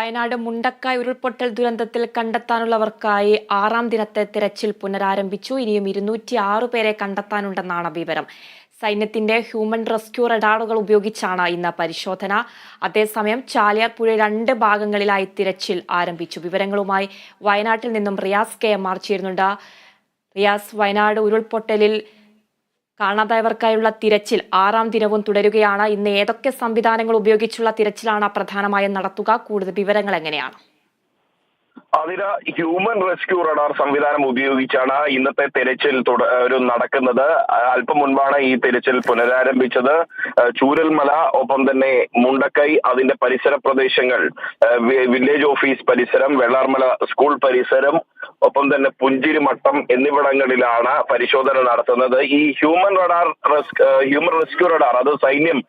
വയനാട് മുണ്ടക്കായ് ഉരുൾപൊട്ടൽ ദുരന്തത്തിൽ കണ്ടെത്താനുള്ളവർക്കായി ആറാം ദിനത്തെ തിരച്ചിൽ പുനരാരംഭിച്ചു. ഇനിയും ഇരുന്നൂറ്റി ആറ് പേരെ കണ്ടെത്താനുണ്ടെന്നാണ് വിവരം. സൈന്യത്തിന്റെ ഹ്യൂമൻ റെസ്ക്യൂ റഡാറുകൾ ഉപയോഗിച്ചാണ് ഇന്ന് പരിശോധന. അതേസമയം ചാലിയാർ പുഴ രണ്ട് ഭാഗങ്ങളിലായി തിരച്ചിൽ ആരംഭിച്ചു. വിവരങ്ങളുമായി വയനാട്ടിൽ നിന്നും റിയാസ് കെ എം ആർ ചേരുന്നുണ്ട്. റിയാസ് വയനാട് ഉരുൾപൊട്ടലിൽ കാണാതായവർക്കായുള്ള തിരച്ചിൽ ആറാം ദിനവും തുടരുകയാണ്. ഇന്ന് ഏതൊക്കെ സംവിധാനങ്ങൾ ഉപയോഗിച്ചുള്ള തിരച്ചിലാണ് പ്രധാനമായും നടത്തുക? കൂടുതൽ വിവരങ്ങൾ എങ്ങനെയാണ്? അതിന് ഹ്യൂമൻ റെസ്ക്യൂ റഡാർ സംവിധാനം ഉപയോഗിച്ചാണ് ഇന്നത്തെ തെരച്ചിൽ ഒരു നടക്കുന്നത്. അല്പം മുൻപാണ് ഈ തെരച്ചിൽ പുനരാരംഭിച്ചത്. ചൂരൽമല ഒപ്പം തന്നെ മുണ്ടക്കൈ അതിന്റെ പരിസര പ്രദേശങ്ങൾ വില്ലേജ് ഓഫീസ് പരിസരം വെള്ളാർമല സ്കൂൾ പരിസരം ഒപ്പം തന്നെ പുഞ്ചിരിമട്ടം എന്നിവിടങ്ങളിലാണ് പരിശോധന നടത്തുന്നത്. ഈ human radar human rescue radar അത് സൈന്യം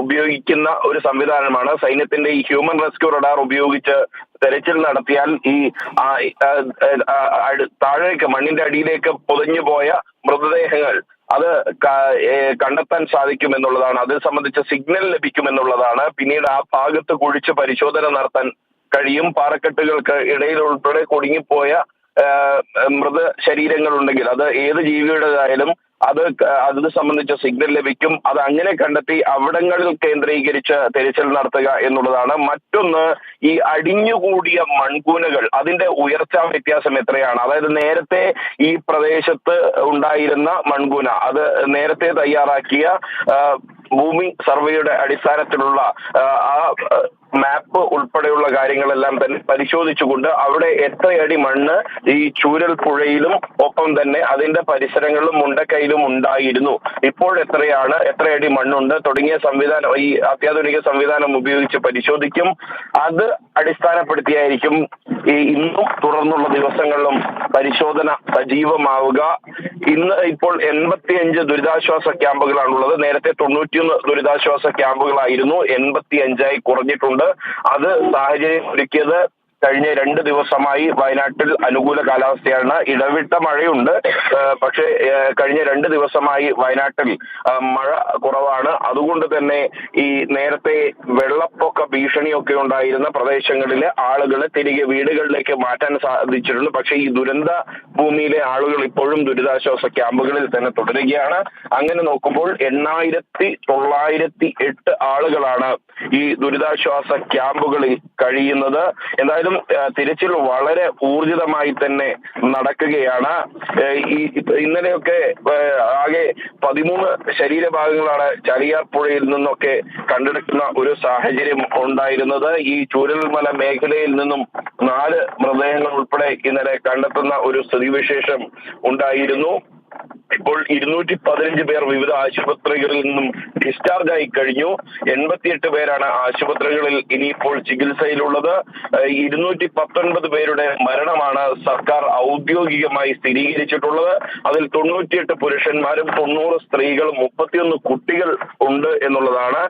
ഉപയോഗിക്കുന്ന ഒരു സംവിധാനമാണ്. സൈന്യത്തിന്റെ ഈ ഹ്യൂമൻ റെസ്ക്യൂ റഡാർ ഉപയോഗിച്ച് തെരച്ചിൽ നടത്തിയാൽ ഈ താഴേക്ക് മണ്ണിന്റെ അടിയിലേക്ക് പൊതിഞ്ഞു പോയ മൃതദേഹങ്ങൾ അത് കണ്ടെത്താൻ സാധിക്കും എന്നുള്ളതാണ് അത് സംബന്ധിച്ച സിഗ്നൽ ലഭിക്കുമെന്നുള്ളതാണ്. പിന്നീട് ആ ഭാഗത്ത് കുഴിച്ച് പരിശോധന നടത്താൻ കഴിയും. പാറക്കെട്ടുകൾക്ക് ഇടയിൽ ഉൾപ്പെടെ കുടുങ്ങിപ്പോയ മൃത ശരീരങ്ങൾ ഉണ്ടെങ്കിൽ അത് ഏത് ജീവിയുടേതായാലും അത് അതിന് അത് സംബന്ധിച്ച സിഗ്നൽ ലഭിക്കും. അത് അങ്ങനെ കണ്ടെത്തി അവിടങ്ങളിൽ കേന്ദ്രീകരിച്ച് തിരച്ചിൽ നടത്തുക എന്നുള്ളതാണ്. മറ്റൊന്ന് ഈ അടിഞ്ഞുകൂടിയ മൺകൂനകൾ അതിന്റെ ഉയർച്ച വ്യത്യാസം എത്രയാണ്? അതായത് നേരത്തെ ഈ പ്രദേശത്ത് ഉണ്ടായിരുന്ന മൺകൂന അത് നേരത്തെ തയ്യാറാക്കിയ ഭൂമി സർവേയുടെ അടിസ്ഥാനത്തിലുള്ള ആ മാപ്പ് ഉൾപ്പെടെയുള്ള കാര്യങ്ങളെല്ലാം തന്നെ പരിശോധിച്ചുകൊണ്ട് അവിടെ എത്രയടി മണ്ണ് ഈ ചൂരൽ പുഴയിലും ഒപ്പം തന്നെ അതിന്റെ പരിസരങ്ങളിലും മുണ്ടക്കൈയിലും ഉണ്ടായിരുന്നു. ഇപ്പോൾ എത്രയാണ്? എത്രയടി മണ്ണുണ്ട്? തുടങ്ങിയ സംവിധാനം ഈ അത്യാധുനിക സംവിധാനം ഉപയോഗിച്ച് പരിശോധിക്കും. അത് അടിസ്ഥാനപ്പെടുത്തിയായിരിക്കും ഈ ഇന്നും തുടർന്നുള്ള ദിവസങ്ങളിലും പരിശോധന സജീവമാവുക. ഇന്ന് ഇപ്പോൾ എൺപത്തിയഞ്ച് ദുരിതാശ്വാസ ക്യാമ്പുകളാണുള്ളത്. നേരത്തെ തൊണ്ണൂറ്റിയൊന്ന് ദുരിതാശ്വാസ ക്യാമ്പുകളായിരുന്നു. എൺപത്തി അഞ്ചായി കുറഞ്ഞിട്ടുണ്ട്. അത് സാഹചര്യം ഒരുക്കിയത് കഴിഞ്ഞ രണ്ട് ദിവസമായി വയനാട്ടിൽ അനുകൂല കാലാവസ്ഥയാണ്. ഇടവിട്ട മഴയുണ്ട്. പക്ഷേ കഴിഞ്ഞ രണ്ട് ദിവസമായി വയനാട്ടിൽ മഴ കുറവാണ്. അതുകൊണ്ട് തന്നെ ഈ നേരത്തെ വെള്ളപ്പൊക്ക ഭീഷണിയൊക്കെ ഉണ്ടായിരുന്ന പ്രദേശങ്ങളിൽ ആളുകളെ തിരികെ വീടുകളിലേക്ക് മാറ്റാൻ സാധിച്ചിട്ടുണ്ട്. പക്ഷേ ഈ ദുരന്ത ഭൂമിയിലെ ആളുകൾ ഇപ്പോഴും ദുരിതാശ്വാസ ക്യാമ്പുകളിൽ തന്നെ തുടരുകയാണ്. അങ്ങനെ നോക്കുമ്പോൾ എണ്ണായിരത്തി തൊള്ളായിരത്തി എട്ട് ആളുകളാണ് ഈ ദുരിതാശ്വാസ ക്യാമ്പുകളിൽ കഴിയുന്നത്. എന്തായാലും ആ, തിരച്ചിൽ വളരെ ഊർജിതമായി തന്നെ നടക്കുകയാണ്. ഈ ഇന്നലെയൊക്കെ ആകെ പതിമൂന്ന് ശരീരഭാഗങ്ങളാണ് ചളിയാർ പുഴയിൽ നിന്നൊക്കെ കണ്ടെടുക്കുന്ന ഒരു സാഹചര്യം ഉണ്ടായിരുന്നത്. ഈ ചൂരൽമല മേഖലയിൽ നിന്നും നാല് മൃതദേഹങ്ങൾ ഉൾപ്പെടെ ഇന്നലെ കണ്ടെത്തുന്ന ഒരു സ്ഥിതിവിശേഷം ഉണ്ടായിരുന്നു. ഇപ്പോൾ ഇരുന്നൂറ്റി പതിനഞ്ച് പേർ വിവിധ ആശുപത്രികളിൽ നിന്നും ഡിസ്ചാർജ് ആയി കഴിഞ്ഞു. എൺപത്തിയെട്ട് പേരാണ് ആശുപത്രികളിൽ ഇനിയിപ്പോൾ ചികിത്സയിലുള്ളത്. ഇരുന്നൂറ്റി പത്തൊൻപത് പേരുടെ മരണമാണ് സർക്കാർ ഔദ്യോഗികമായി സ്ഥിരീകരിച്ചിട്ടുള്ളത്. അതിൽ തൊണ്ണൂറ്റിയെട്ട് പുരുഷന്മാരും തൊണ്ണൂറ് സ്ത്രീകളും മുപ്പത്തിയൊന്ന് കുട്ടികൾ ഉണ്ട് എന്നുള്ളതാണ്.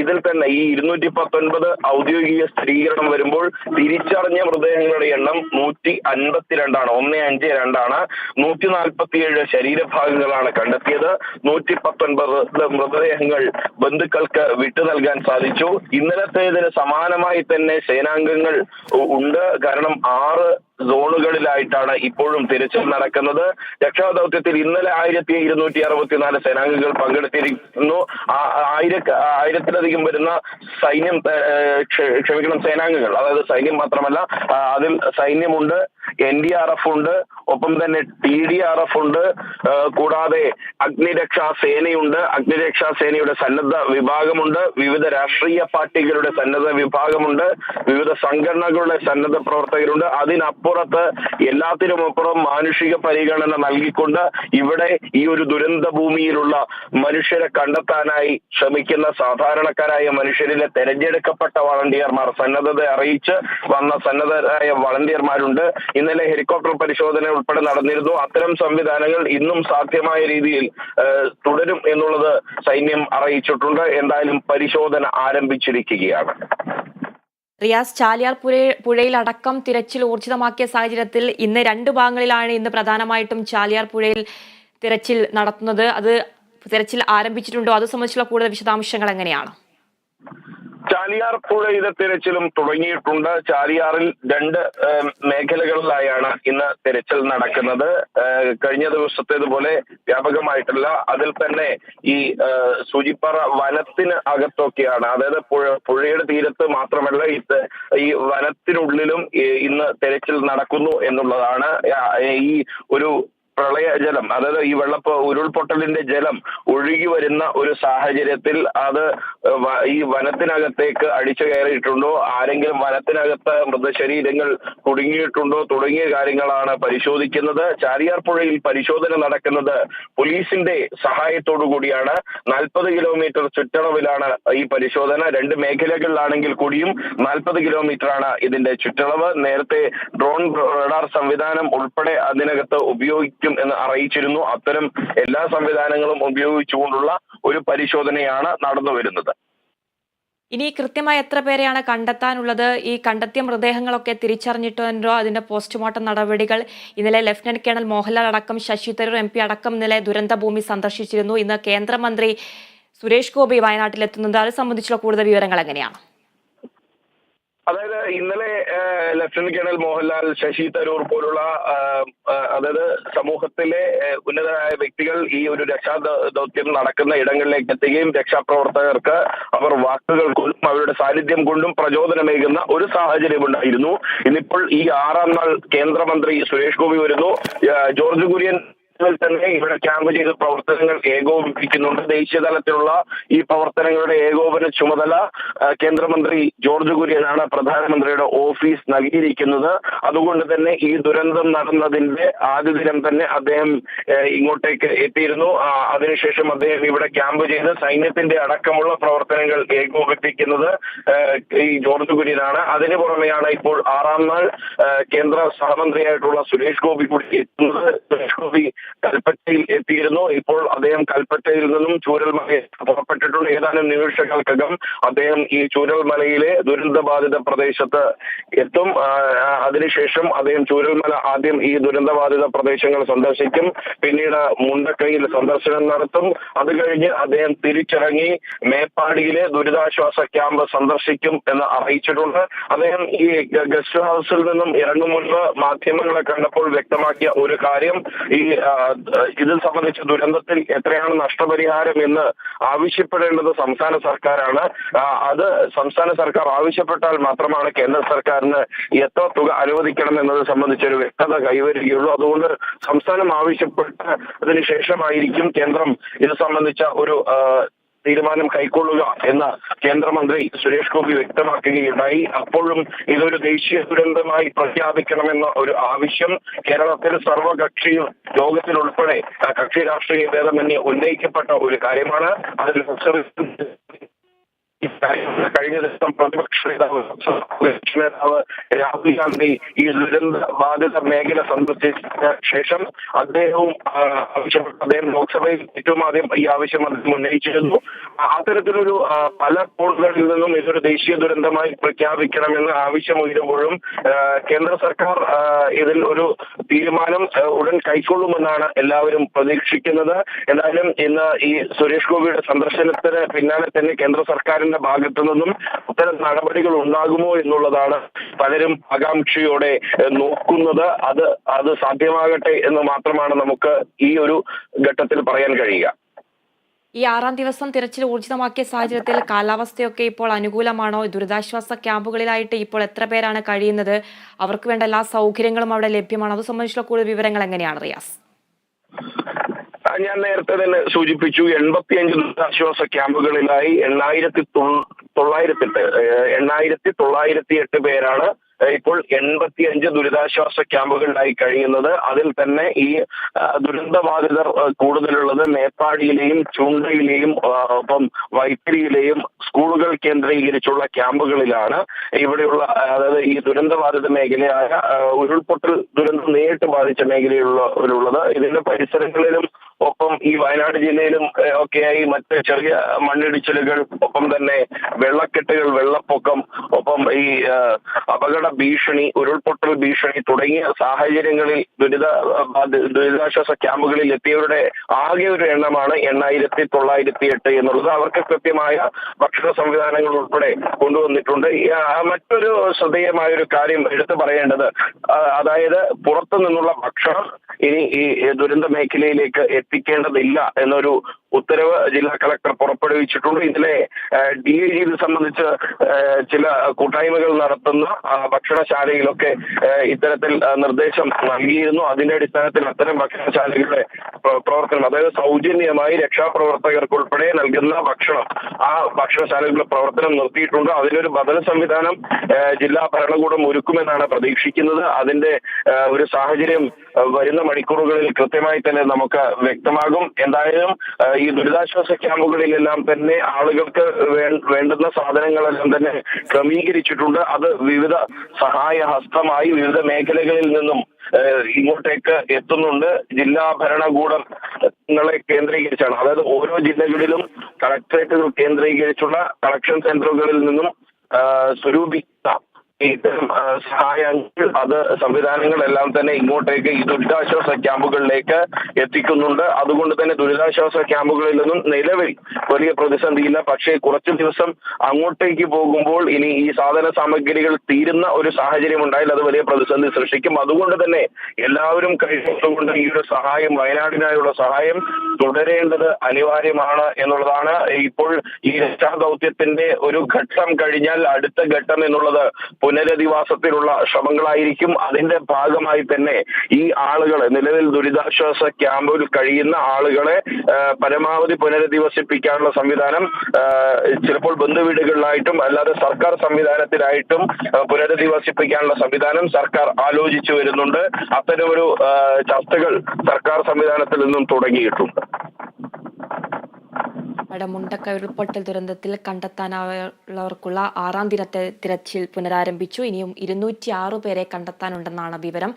ഇതിൽ തന്നെ ഈ ഇരുന്നൂറ്റി പത്തൊൻപത് ഔദ്യോഗിക സ്ഥിരീകരണം വരുമ്പോൾ തിരിച്ചറിഞ്ഞ മൃതദേഹങ്ങളുടെ എണ്ണം നൂറ്റി അൻപത്തിരണ്ടാണ്. ഒന്ന് അഞ്ച് രണ്ടാണ് നൂറ്റി നാൽപ്പത്തിയേഴ് ശരീരഭാഗങ്ങളാണ് കണ്ടെത്തിയത്. നൂറ്റി പത്തൊൻപത് മൃതദേഹങ്ങൾ ബന്ധുക്കൾക്ക് വിട്ടു നൽകാൻ സാധിച്ചു. ഇന്നലത്തേതിന് സമാനമായി തന്നെ സേനാംഗങ്ങൾ ഉണ്ട്. കാരണം ആറ് സോണുകളിലായിട്ടാണ് ഇപ്പോഴും തിരച്ചിൽ നടക്കുന്നത്. രക്ഷാദൌത്യത്തിൽ ഇന്നലെ ആയിരത്തി ഇരുന്നൂറ്റി അറുപത്തിനാല് സേനാംഗങ്ങൾ പങ്കെടുത്തിരിക്കുന്നു. ആയിര ആയിരത്തിലധികം വരുന്ന സൈന്യം ക്ഷമിക്കണം സേനാംഗങ്ങൾ. അതായത് സൈന്യം മാത്രമല്ല അതിൽ സൈന്യമുണ്ട് എൻ ഡി ആർ എഫ് ഉണ്ട് ഒപ്പം തന്നെ ടി ഡി ആർ എഫ് ഉണ്ട് കൂടാതെ അഗ്നിരക്ഷാ സേനയുണ്ട്. അഗ്നിരക്ഷാ സേനയുടെ സന്നദ്ധ വിഭാഗമുണ്ട്. വിവിധ രാഷ്ട്രീയ പാർട്ടികളുടെ സന്നദ്ധ വിഭാഗമുണ്ട്. വിവിധ സംഘടനകളുടെ സന്നദ്ധ പ്രവർത്തകരുണ്ട്. അതിനപ്പുറത്ത് എല്ലാത്തിനുമപ്പുറം മാനുഷിക പരിഗണന നൽകിക്കൊണ്ട് ഇവിടെ ഈ ഒരു ദുരന്ത ഭൂമിയിലുള്ള മനുഷ്യരെ കണ്ടെത്താനായി ശ്രമിക്കുന്ന സാധാരണക്കാരായ മനുഷ്യരിലെ തെരഞ്ഞെടുക്കപ്പെട്ട വളണ്ടിയർമാർ സന്നദ്ധത അറിയിച്ച് വന്ന സന്നദ്ധരായ വളണ്ടിയർമാരുണ്ട്. ഇന്നലെ ഹെലികോപ്റ്റർ പരിശോധന ഉൾപ്പെടെ നടന്നിരുന്നു. അത്തരം സംവിധാനങ്ങൾ ഇന്നും സാധ്യമായ രീതിയിൽ തുടരും എന്നുള്ളത് സൈന്യം അറിയിച്ചിട്ടുണ്ട്. എന്തായാലും പരിശോധന ആരംഭിച്ചിരിക്കുകയാണ്. റിയാസ് ചാലിയാർ പുഴ പുഴയിലടക്കം തിരച്ചിൽ ഊർജിതമാക്കിയ സാഹചര്യത്തിൽ ഇന്ന് രണ്ട് ഭാഗങ്ങളിലാണ് ഇന്ന് പ്രധാനമായിട്ടും ചാലിയാർ പുഴയിൽ തിരച്ചിൽ നടത്തുന്നത്. അത് തിരച്ചിൽ ആരംഭിച്ചിട്ടുണ്ടോ? അത് സംബന്ധിച്ചുള്ള കൂടുതൽ വിശദാംശങ്ങൾ എങ്ങനെയാണ്? ചാലിയാർ പുഴയിലെ തിരച്ചിലും തുടങ്ങിയിട്ടുണ്ട്. ചാലിയാറിൽ രണ്ട് മേഖലകളിലായാണ് ഇന്ന് തിരച്ചിൽ നടക്കുന്നത്. കഴിഞ്ഞ ദിവസത്തേതുപോലെ വ്യാപകമായിട്ടല്ല. അതിൽ തന്നെ ഈ സൂചിപ്പാറ വനത്തിന് അകത്തൊക്കെയാണ്. അതായത് പുഴ പുഴയുടെ തീരത്ത് മാത്രമല്ല ഈ വനത്തിനുള്ളിലും ഇന്ന് തിരച്ചിൽ നടക്കുന്നു എന്നുള്ളതാണ്. ഈ ഒരു പ്രളയജലം അതായത് ഈ വെള്ളപ്പ ഉരുൾപൊട്ടലിന്റെ ജലം ഒഴുകി വരുന്ന ഒരു സാഹചര്യത്തിൽ അത് ഈ വനത്തിനകത്തേക്ക് അടിച്ചു കയറിയിട്ടുണ്ടോ? ആരെങ്കിലും വനത്തിനകത്ത് മൃതശരീരങ്ങൾ കുടുങ്ങിയിട്ടുണ്ടോ? തുടങ്ങിയ കാര്യങ്ങളാണ് പരിശോധിക്കുന്നത്. ചാലിയാർ പുഴയിൽ പരിശോധന നടക്കുന്നത് പോലീസിന്റെ സഹായത്തോടു കൂടിയാണ്. നാൽപ്പത് കിലോമീറ്റർ ചുറ്റളവിലാണ് ഈ പരിശോധന. രണ്ട് മേഖലകളിലാണെങ്കിൽ കൂടിയും നാൽപ്പത് കിലോമീറ്റർ ആണ് ഇതിന്റെ ചുറ്റളവ്. നേരത്തെ ഡ്രോൺ റഡാർ സംവിധാനം ഉൾപ്പെടെ അതിനകത്ത് ഉപയോഗിക്കും എന്ന് അറിയിച്ചിരുന്നു. അത്തരം എല്ലാ സംവിധാനങ്ങളും ഉപയോഗിച്ചുകൊണ്ടുള്ള ഒരു പരിശോധനയാണ് നടന്നു വരുന്നത്. ഇനി കൃത്യമായി എത്ര പേരെയാണ് കണ്ടെത്താനുള്ളത്? ഈ കണ്ടെത്തിയ മൃതദേഹങ്ങളൊക്കെ തിരിച്ചറിഞ്ഞിട്ടുണ്ടോ അതിന്റെ പോസ്റ്റ്മോർട്ടം നടപടികൾ? ഇന്നലെ ലഫ്റ്റനന്റ് കേണൽ മോഹൻലാൽ അടക്കം ശശി തരൂർ എം പി അടക്കം ഇന്നലെ ദുരന്തഭൂമി സന്ദർശിച്ചിരുന്നു. ഇന്ന് കേന്ദ്രമന്ത്രി സുരേഷ് ഗോപി വയനാട്ടിലെത്തുന്നുണ്ട്. അത് സംബന്ധിച്ചുള്ള കൂടുതൽ വിവരങ്ങൾ എങ്ങനെയാണ്? അതായത് ഇന്നലെ ലഫ്റ്റനന്റ് കേണൽ മോഹൻലാൽ ശശി തരൂർ പോലുള്ള അതായത് സമൂഹത്തിലെ ഉന്നതരായ വ്യക്തികൾ ഈ ഒരു രക്ഷാ ദൗത്യം നടക്കുന്ന ഇടങ്ങളിലേക്ക് എത്തുകയും രക്ഷാപ്രവർത്തകർക്ക് അവർ വാക്കുകൾ കൊണ്ടും അവരുടെ സാന്നിധ്യം കൊണ്ടും പ്രചോദനമേകുന്ന ഒരു സാഹചര്യം ഉണ്ടായിരുന്നു. ഇന്നിപ്പോൾ ഈ ആറാം നാൾ കേന്ദ്രമന്ത്രി സുരേഷ് ഗോപി വരുന്നു. ജോർജ് കുര്യൻ ഇതിൽ തന്നെ ഇവിടെ ക്യാമ്പ് ചെയ്ത് പ്രവർത്തനങ്ങൾ ഏകോപിപ്പിക്കുന്നുണ്ട്. ദേശീയ തലത്തിലുള്ള ഈ പ്രവർത്തനങ്ങളുടെ ഏകോപന ചുമതല കേന്ദ്രമന്ത്രി ജോർജ് കുര്യനാണ് പ്രധാനമന്ത്രിയുടെ ഓഫീസ് നൽകിയിരിക്കുന്നത്. അതുകൊണ്ട് തന്നെ ഈ ദുരന്തം നടന്നതിന്റെ ആദ്യ ദിനം തന്നെ അദ്ദേഹം ഇങ്ങോട്ടേക്ക് എത്തിയിരുന്നു. അതിനുശേഷം അദ്ദേഹം ഇവിടെ ക്യാമ്പ് ചെയ്ത് സൈന്യത്തിന്റെ അടക്കമുള്ള പ്രവർത്തനങ്ങൾ ഏകോപിപ്പിക്കുന്നത് ഈ ജോർജ് കുര്യനാണ്. അതിനു പുറമെയാണ് ഇപ്പോൾ ആറാം നാൾ കേന്ദ്ര സഹമന്ത്രിയായിട്ടുള്ള സുരേഷ് ഗോപി കൂടി എത്തുന്നത്. സുരേഷ് ഗോപി കൽപ്പറ്റയിൽ എത്തിയിരുന്നു. ഇപ്പോൾ അദ്ദേഹം കൽപ്പറ്റയിൽ നിന്നും ചൂരൽമലയിൽ പുറപ്പെട്ടിട്ടുണ്ട്. ഏതാനും നിമിഷങ്ങൾക്കകം അദ്ദേഹം ഈ ചൂരൽമലയിലെ ദുരന്തബാധിത പ്രദേശത്ത് എത്തും. അതിനുശേഷം അദ്ദേഹം ചൂരൽമല ആദ്യം ഈ ദുരന്തബാധിത പ്രദേശങ്ങൾ സന്ദർശിക്കും. പിന്നീട് മുണ്ടക്കൈയിൽ സന്ദർശനം നടത്തും. അത് കഴിഞ്ഞ് അദ്ദേഹം തിരിച്ചിറങ്ങി മേപ്പാടിയിലെ ദുരിതാശ്വാസ ക്യാമ്പ് സന്ദർശിക്കും എന്ന് അറിയിച്ചിട്ടുണ്ട്. അദ്ദേഹം ഈ ഗസ്റ്റ് ഹൗസിൽ നിന്നും ഇറങ്ങും മുൻപ് മാധ്യമങ്ങളെ കണ്ടപ്പോൾ വ്യക്തമാക്കിയ ഒരു കാര്യം ഈ ആ, ഇതിൽ സംബന്ധിച്ച ദുരന്തത്തിൽ എത്രയാണ് നഷ്ടപരിഹാരം എന്ന് ആവശ്യപ്പെടേണ്ടത് സംസ്ഥാന സർക്കാരാണ്. അത് സംസ്ഥാന സർക്കാർ ആവശ്യപ്പെട്ടാൽ മാത്രമാണ് കേന്ദ്ര സർക്കാരിന് എത്ര തുക അനുവദിക്കണം എന്നത് സംബന്ധിച്ചൊരു വ്യക്തത കൈവരികയുള്ളൂ. അതുകൊണ്ട് സംസ്ഥാനം ആവശ്യപ്പെട്ടതിന് ശേഷമായിരിക്കും കേന്ദ്രം ഇത് സംബന്ധിച്ച ഒരു തീരുമാനം കൈക്കൊള്ളുക എന്ന് കേന്ദ്രമന്ത്രി സുരേഷ് ഗോപി വ്യക്തമാക്കുകയുണ്ടായി. അപ്പോഴും ഇതൊരു ദേശീയ ദുരന്തമായി പ്രഖ്യാപിക്കണമെന്ന ഒരു ആവശ്യം കേരളത്തിൽ സർവകക്ഷി യോഗത്തിലുൾപ്പെടെ കക്ഷി രാഷ്ട്രീയ ഭേദമന്യേ ഉന്നയിക്കപ്പെട്ട ഒരു കാര്യമാണ്. അതിൽ ലോക്സഭയിൽ കഴിഞ്ഞ ദിവസം പ്രതിപക്ഷ നേതാവ് കക്ഷി നേതാവ് രാഹുൽ ഗാന്ധി ഈ ദുരന്ത ബാധിത മേഖല സന്ദർശിച്ച ശേഷം അദ്ദേഹവും ആവശ്യപ്പെട്ട അദ്ദേഹം ലോക്സഭയിൽ ഏറ്റവും ആദ്യം ഈ ആവശ്യം അദ്ദേഹം ഉന്നയിച്ചിരുന്നു. അത്തരത്തിലൊരു പല കോണുകളിൽ നിന്നും ഇതൊരു ദേശീയ ദുരന്തമായി പ്രഖ്യാപിക്കണമെന്ന് ആവശ്യം ഉയരുമ്പോഴും കേന്ദ്ര സർക്കാർ ഇതിൽ ഒരു തീരുമാനം ഉടൻ കൈക്കൊള്ളുമെന്നാണ് എല്ലാവരും പ്രതീക്ഷിക്കുന്നത്. എന്തായാലും ഇന്ന് ഈ സുരേഷ് ഗോപിയുടെ സന്ദർശനത്തിന് പിന്നാലെ തന്നെ കേന്ദ്ര സർക്കാരിന്റെ ഭാഗത്തു നിന്നും അത്തരം നടപടികൾ ഉണ്ടാകുമോ എന്നുള്ളതാണ് പലരും ആകാംക്ഷയോടെ നോക്കുന്നത്. അത് അത് സാധ്യമാകട്ടെ എന്ന് മാത്രമാണ് നമുക്ക് ഈ ഒരു ഘട്ടത്തിൽ പറയാൻ കഴിയുക. ഈ ആറാം ദിവസം തിരച്ചിൽ ഊർജിതമാക്കിയ സാഹചര്യത്തിൽ കാലാവസ്ഥയൊക്കെ ഇപ്പോൾ അനുകൂലമാണോ? ദുരിതാശ്വാസ ക്യാമ്പുകളിലായിട്ട് ഇപ്പോൾ എത്ര പേരാണ് കഴിയുന്നത്? അവർക്ക് വേണ്ട എല്ലാ സൗകര്യങ്ങളും അവിടെ ലഭ്യമാണോ? അത് സംബന്ധിച്ചുള്ള കൂടുതൽ വിവരങ്ങൾ എങ്ങനെയാണ് റിയാസ്? ഞാൻ നേരത്തെ തന്നെ സൂചിപ്പിച്ചു എൺപത്തിയഞ്ച് ദുരിതാശ്വാസ ക്യാമ്പുകളിലായി എണ്ണായിരത്തി തൊള്ളായിരത്തെട്ട് എണ്ണായിരത്തി തൊള്ളായിരത്തി എട്ട് പേരാണ് ഇപ്പോൾ എൺപത്തിയഞ്ച് ദുരിതാശ്വാസ ക്യാമ്പുകളിലായി കഴിയുന്നത്. അതിൽ തന്നെ ഈ ദുരന്തബാധിതർ കൂടുതലുള്ളത് മേപ്പാടിയിലെയും ചൂണ്ടയിലെയും ഒപ്പം വൈത്തിരിയിലെയും സ്കൂളുകൾ കേന്ദ്രീകരിച്ചുള്ള ക്യാമ്പുകളിലാണ്. ഇവിടെയുള്ള അതായത് ഈ ദുരന്തബാധിത മേഖലയായ ഉരുൾപൊട്ടൽ ദുരന്തം നേരിട്ട് ബാധിച്ച മേഖലയിലുള്ളവരുള്ളത് ഇതിന്റെ പരിസരങ്ങളിലും ഒപ്പം ഈ വയനാട് ജില്ലയിലും ഒക്കെയായി മറ്റ് ചെറിയ മണ്ണിടിച്ചിലുകൾ ഒപ്പം തന്നെ വെള്ളക്കെട്ടുകൾ വെള്ളപ്പൊക്കം ഒപ്പം ഈ അപകട ഭീഷണി ഉരുൾപൊട്ടൽ ഭീഷണി തുടങ്ങിയ സാഹചര്യങ്ങളിൽ ദുരിത ദുരിതാശ്വാസ ക്യാമ്പുകളിൽ എത്തിയവരുടെ ആകെ ഒരു എണ്ണമാണ് എണ്ണായിരത്തി തൊള്ളായിരത്തി എട്ട് എന്നുള്ളത്. അവർക്ക് കൃത്യമായ ഭക്ഷണ സംവിധാനങ്ങൾ ഉൾപ്പെടെ കൊണ്ടുവന്നിട്ടുണ്ട്. മറ്റൊരു ശ്രദ്ധേയമായ ഒരു കാര്യം എടുത്തു പറയേണ്ടത് അതായത് പുറത്തു നിന്നുള്ള ഭക്ഷണം ഇനി ഈ ദുരന്ത മേഖലയിലേക്ക് എത്തിക്കേണ്ടതില്ല എന്നൊരു ഉത്തരവ് ജില്ലാ കളക്ടർ പുറപ്പെടുവിച്ചിട്ടുണ്ട്. ഇതിലെ ഡി ഐ ജി ഇത് സംബന്ധിച്ച് ചില കൂട്ടായ്മകൾ നടത്തുന്ന ഭക്ഷണശാലയിലൊക്കെ ഇത്തരത്തിൽ നിർദ്ദേശം നൽകിയിരുന്നു. അതിന്റെ അടിസ്ഥാനത്തിൽ അത്തരം ഭക്ഷണശാലകളുടെ പ്രവർത്തനം അതായത് സൗജന്യമായി രക്ഷാപ്രവർത്തകർക്ക് ഉൾപ്പെടെ നൽകുന്ന ഭക്ഷണം ആ ഭക്ഷണശാലകളുടെ പ്രവർത്തനം നിർത്തിയിട്ടുണ്ട്. അതിനൊരു ബദൽ സംവിധാനം ജില്ലാ ഭരണകൂടം ഒരുക്കുമെന്നാണ് പ്രതീക്ഷിക്കുന്നത്. അതിന്റെ ഒരു സാഹചര്യം വരുന്ന മണിക്കൂറുകളിൽ കൃത്യമായി തന്നെ നമുക്ക് വ്യക്തമാകും. എന്തായാലും ഈ ദുരിതാശ്വാസ ക്യാമ്പുകളിലെല്ലാം തന്നെ ആളുകൾക്ക് വേണ്ടുന്ന സാധനങ്ങളെല്ലാം തന്നെ ക്രമീകരിച്ചിട്ടുണ്ട്. അത് വിവിധ സഹായ ഹസ്തമായി വിവിധ മേഖലകളിൽ നിന്നും ഇങ്ങോട്ടേക്ക് എത്തുന്നുണ്ട്. ജില്ലാ ഭരണകൂടങ്ങളെ കേന്ദ്രീകരിച്ചാണ്. അതായത് ഓരോ ജില്ലകളിലും കളക്ടറേറ്റുകൾ കേന്ദ്രീകരിച്ചുള്ള കളക്ഷൻ സെന്ററുകളിൽ നിന്നും സ്വരൂപിച്ച ഇത്തരം സഹായങ്ങൾ അത് സംവിധാനങ്ങളെല്ലാം തന്നെ ഇങ്ങോട്ടേക്ക് ഈ ദുരിതാശ്വാസ ക്യാമ്പുകളിലേക്ക് എത്തിക്കുന്നുണ്ട്. അതുകൊണ്ട് തന്നെ ദുരിതാശ്വാസ ക്യാമ്പുകളിൽ നിന്നും നിലവിൽ വലിയ പ്രതിസന്ധിയില്ല. പക്ഷേ കുറച്ചു ദിവസം അങ്ങോട്ടേക്ക് പോകുമ്പോൾ ഇനി ഈ സാധന സാമഗ്രികൾ തീരുന്ന ഒരു സാഹചര്യം ഉണ്ടായാൽ അത് വലിയ പ്രതിസന്ധി സൃഷ്ടിക്കും. അതുകൊണ്ട് തന്നെ എല്ലാവരും കഴിയുന്നതുകൊണ്ട് ഈ ഒരു സഹായം വയനാടിനായുള്ള സഹായം തുടരേണ്ടത് അനിവാര്യമാണ് എന്നുള്ളതാണ്. ഇപ്പോൾ ഈ രക്ഷാദൗത്യത്തിന്റെ ഒരു ഘട്ടം കഴിഞ്ഞാൽ അടുത്ത ഘട്ടം എന്നുള്ളത് പുനരധിവാസത്തിലുള്ള ശ്രമങ്ങളായിരിക്കും. അതിന്റെ ഭാഗമായി തന്നെ ഈ ആളുകളെ നിലവിൽ ദുരിതാശ്വാസ ക്യാമ്പിൽ കഴിയുന്ന ആളുകളെ പരമാവധി പുനരധിവസിപ്പിക്കാനുള്ള സംവിധാനം ചിലപ്പോൾ ബന്ധുവീടുകളിലായിട്ടും അല്ലാതെ സർക്കാർ സംവിധാനത്തിലായിട്ടും പുനരധിവസിപ്പിക്കാനുള്ള സംവിധാനം സർക്കാർ ആലോചിച്ചു വരുന്നുണ്ട്. അത്തരമൊരു ചർച്ചകൾ സർക്കാർ സംവിധാനത്തിൽ നിന്നും തുടങ്ങിയിട്ടുണ്ട്. അവിടെ മുണ്ടക്ക ഉരുൾപൊട്ടൽ ദുരന്തത്തിൽ കണ്ടെത്താനുള്ളവർക്കുള്ള ആറാം ദിനത്തെ തിരച്ചിൽ പുനരാരംഭിച്ചു. ഇനിയും ഇരുന്നൂറ്റി ആറ് പേരെ കണ്ടെത്താനുണ്ടെന്നാണ് വിവരം.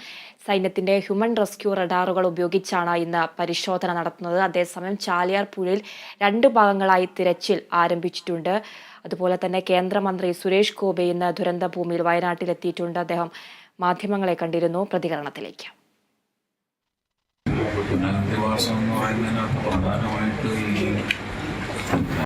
സൈന്യത്തിന്റെ ഹ്യൂമൻ റെസ്ക്യൂ റഡാറുകൾ ഉപയോഗിച്ചാണ് ഇന്ന് പരിശോധന നടത്തുന്നത്. അതേസമയം ചാലിയാർ പുഴയിൽ രണ്ട് ഭാഗങ്ങളായി തിരച്ചിൽ ആരംഭിച്ചിട്ടുണ്ട്. അതുപോലെ തന്നെ കേന്ദ്രമന്ത്രി സുരേഷ് ഗോപി ഇന്ന് ദുരന്ത ഭൂമിയിൽ വയനാട്ടിലെത്തിയിട്ടുണ്ട്. അദ്ദേഹം മാധ്യമങ്ങളെ കണ്ടിരുന്നു. പ്രതികരണത്തിലേക്ക്. പുനരധിവാസം എന്ന് പറയുന്നതിനകത്ത് പ്രധാനമായിട്ട്